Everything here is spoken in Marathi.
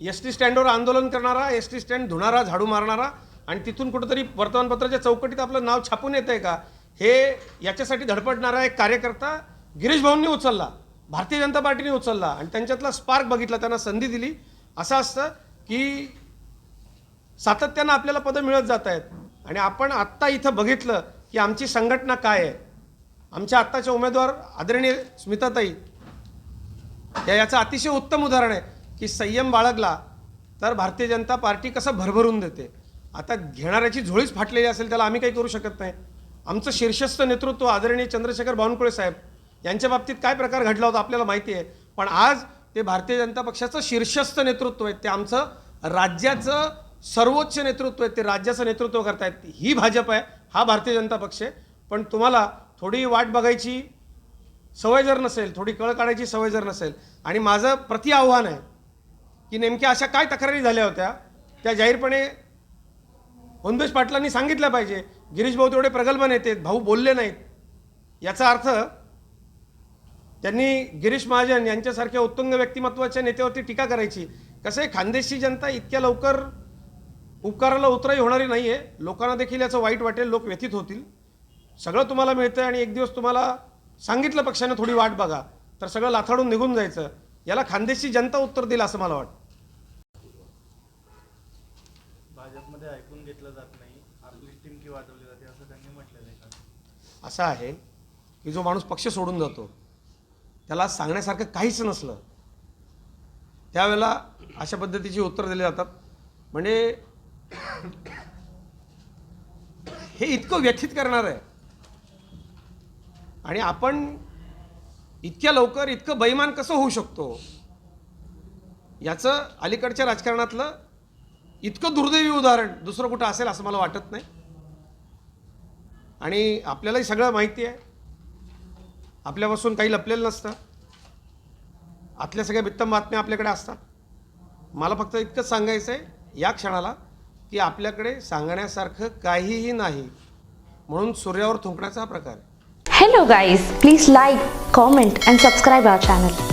एस टी स्टँडवर आंदोलन करणारा एस टी स्टँड धुणारा झाडू मारणारा आणि तिथून कुठंतरी वर्तमानपत्राच्या चौकटीत आपलं नाव छापून येत आहे का? हे याच्यासाठी धडपडणारा एक कार्यकर्ता गिरीश भाऊंनी उचलला भारतीय जनता पार्टीने उचलला आणि त्यांच्यातला स्पार्क बघितला त्यांना संधी दिली. असं असतं की सातत्यानं आपल्याला पदं मिळत जात आहेत आणि आपण आत्ता इथं बघितलं की आमची संघटना काय आहे. आमच्या आत्ताच्या उमेदवार आदरणीय स्मिताताई या याचं अतिशय उत्तम उदाहरण आहे. की संयम बाळगला तर भारतीय जनता पार्टी कसं भरभरून देते? आता घेणाऱ्याची झोळीच फाटलेली असेल त्याला आम्ही काही करू शकत नाही. आमचं शीर्षस्थ नेतृत्व आदरणीय चंद्रशेखर बावनकुळे साहेब यांच्या बाबतीत काय प्रकार घडला होता आपल्याला माहिती आहे. पण आज ते भारतीय जनता पक्षाचं शीर्षस्थ नेतृत्व आहे. ते आमचं राज्याचं सर्वोच्च नेतृत्व आहे. ते राज्याचं नेतृत्व करतायत. ही भाजप आहे हा भारतीय जनता पक्ष आहे. पण तुम्हाला थोडी वाट बघायची सवय जर नसेल थोडी कळ काढायची सवय जर नसेल आणि माझं प्रति आव्हान आहे की नेमक्या अशा काय तक्रारी झाल्या होत्या? त्या जाहीरपणे होंदेश पाटलांनी सांगितल्या पाहिजे. गिरीश भाऊ तेवढे प्रगल्भ नेते भाऊ बोलले नाहीत. याचा अर्थ त्यांनी गिरीश महाजन यांच्यासारख्या उत्तुंग व्यक्तिमत्वाच्या नेत्यावरती टीका करायची. कसं आहे खानदेशची जनता इतक्या लवकर उपकाराला उतराई होणारी नाही आहे लोकांना देखील याचं वाईट वाटेल लोक व्यथित होतील. सगळं तुम्हाला मिळतं आणि एक दिवस तुम्हाला सांगितलं पक्षाने थोडी वाट बघा. तर सगळं लाथाडून निघून जायचं. याला खानदेशी जनता उत्तर दिलं असं मला वाटतं. भाजपमध्ये ऐकून घेतलं जात नाही. आपली टिमकी वाजवली जाते असं त्यांनी म्हटलेलं आहे का? असं आहे की जो माणूस पक्ष सोडून जातो त्याला सांगण्यासारखं काहीच नसलं. त्यावेळेला अशा पद्धतीची उत्तर दिली जातात. म्हणजे हे इतकं व्यथित करणार आहे. आणि आपण इतक्या लवकर इतकं बैमान कसं होऊ शकतो? याचं अलीकडच्या राजकारणातलं इतकं दुर्दैवी उदाहरण. दुसरं कुठं असेल असं मला वाटत नाही. आणि आपल्यालाही सगळं माहिती आहे. आपल्यापासून काही लपलेलं नसतं. आतल्या सगळ्या वित्तम बातम्या आपल्याकडे असतात. मला फक्त इतकंच सांगायचं आहे या क्षणाला की आपल्याकडे सांगण्यासारखं काहीही नाही. म्हणून सूर्यावर थुंकण्याचा हा प्रकार hello guys please like comment and subscribe our channel.